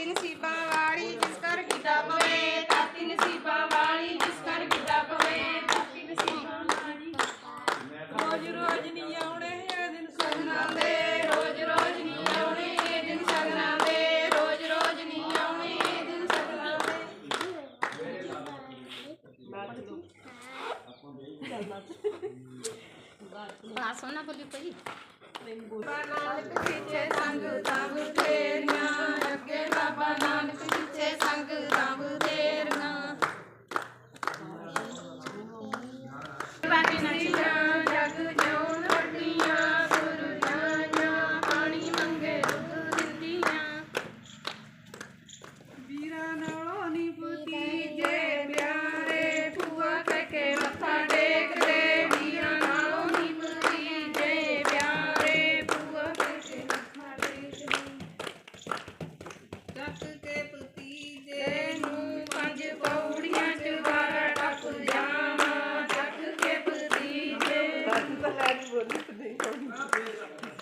ਤਾਤੀ ਨਸੀਬਾਂ ਵਾਲੀ ਜਿਸ ਕਰ ਕੀਤਾ ਪਵੇ ਤਾਤੀ ਨਸੀਬਾਂ ਵਾਲੀ ਜਿਸ ਕਰ ਕੀਤਾ ਪਵੇ। ਤਾਤੀ ਨਸੀਬਾਂ ਵਾਲੀ ਰੋਜ਼ ਰੋਜ਼ ਨਹੀਂ ਆਉਣੇ ਇਹ ਦਿਨ ਸਗਨਾਂ ਦੇ ਰੋਜ਼ ਰੋਜ਼ ਨਹੀਂ ਆਉਣੇ ਇਹ ਦਿਨ ਸਗਨਾਂ ਦੇ ਰੋਜ਼ ਰੋਜ਼ ਨਹੀਂ ਆਉਣੇ ਇਹ ਦਿਨ ਸਗਨਾਂ ਦੇ। ਬੜਾ ਸੋਹਣਾ ਬੋਲੀ ਪਈ। ਬਾਬਾ ਨਾਨਕ ਪਿੱਛੇ ਸੰਗ ਤੰਗ ਤੇਰੀਆਂ ਅੱਗੇ ਬਾਬਾ ਨਾਨਕ ਪਿੱਛੇ ਸੰਗ ਤੰਗ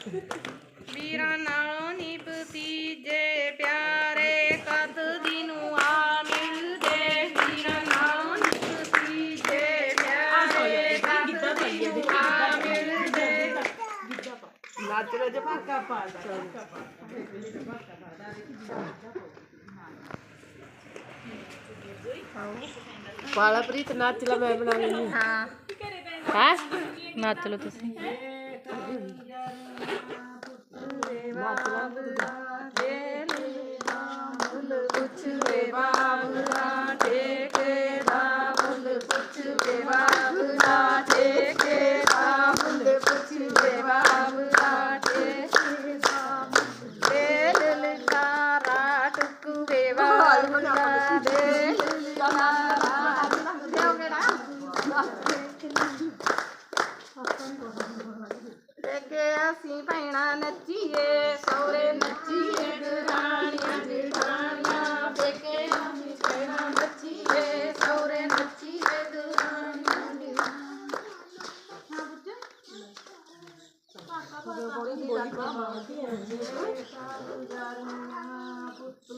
ਵੀਰਾਂ ਨਾਲੋਂ ਨਹੀਂ ਭਤੀਜੇ ਪਿਆਰੇ ਕਦ ਦੀ ਨੂੰ ਆ ਮਿਲਦੇ ਵੀਰਾਂ ਨਾਲੋਂ ਨਹੀਂ ਭਤੀਜੇ ਪਿਆਰੇ ਕਦ ਦੀ ਨੂੰ ਆ ਮਿਲਦੇ। ਨੱਚ ਲੈ ਜਮਾਕਾ ਪਾ ਪਾਲਾ ਪ੍ਰੀਤ ਨੱਚ ਲੈ ਮੈਂ ਬਣਾ ਲੈਣੀ ਹਾਂ। ਹੈ। ਨੱਚ ਲਓ ਤੁਸੀਂ। Bye. ਨੱਚੀਏ ਸੌਰੇ ਨੱਚੀਏ ਦਰਾਣੀਆਂ ਜਠਾਣੀਆਂ ਬੇਕੇ ਅਸੀਂ ਭੈਣਾਂ ਨੱਚੀਏ ਸੌਰੇ ਨੱਚੀਏ ਦਰਾਣੀਆਂ ਜਠਾਣੀਆਂ। ਲਾਈ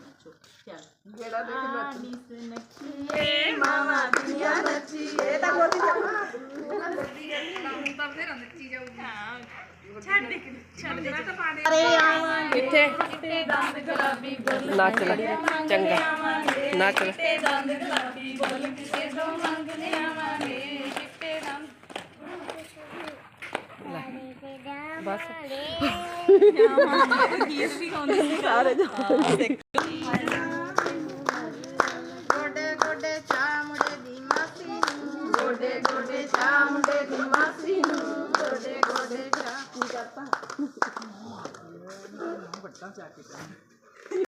ਨੱਚੋ ਚੱਲ ਜਿਹੜਾ ਦੇਖ ਨੱਚ ਨੀ ਸੋ ਨੱਚੀ ਏ ਮਾਮਾ ਦੀਆਂ ਨੱਚੀਏ ਤਾਂ ਗੋਦੀ ਚੱਪਾ ਕਿੱਥੇ ਨੱਚ ਲੈ, ਚੰਗਾ, ਨੱਚ ਲੈ। ਚਿੱਟੇ ਦੰਦ ਗੁਲਾਬੀ ਬੋਲ ਕਿਸੇ ਤੋਂ ਮੰਗਦੇ ਆਵਾਂਗੇ ਚਿੱਟੇ ਦੰਦ ਬਸ। ਸਾਰੇ ਗੋਡੇ ਗੋਡੇ ਚਾ ਦੀ ਮਾਸੀ ਨੂੰ ਗੋਡੇ ਗੋਡੇ ਚਾ ਦੀ ਮਾਸੀ ਨੂੰ ਗੋਡੇ ਗੋਡੇ ਚਾ ਕੀ ਕਰਤਾ ਵੱਡਾ ਚਾ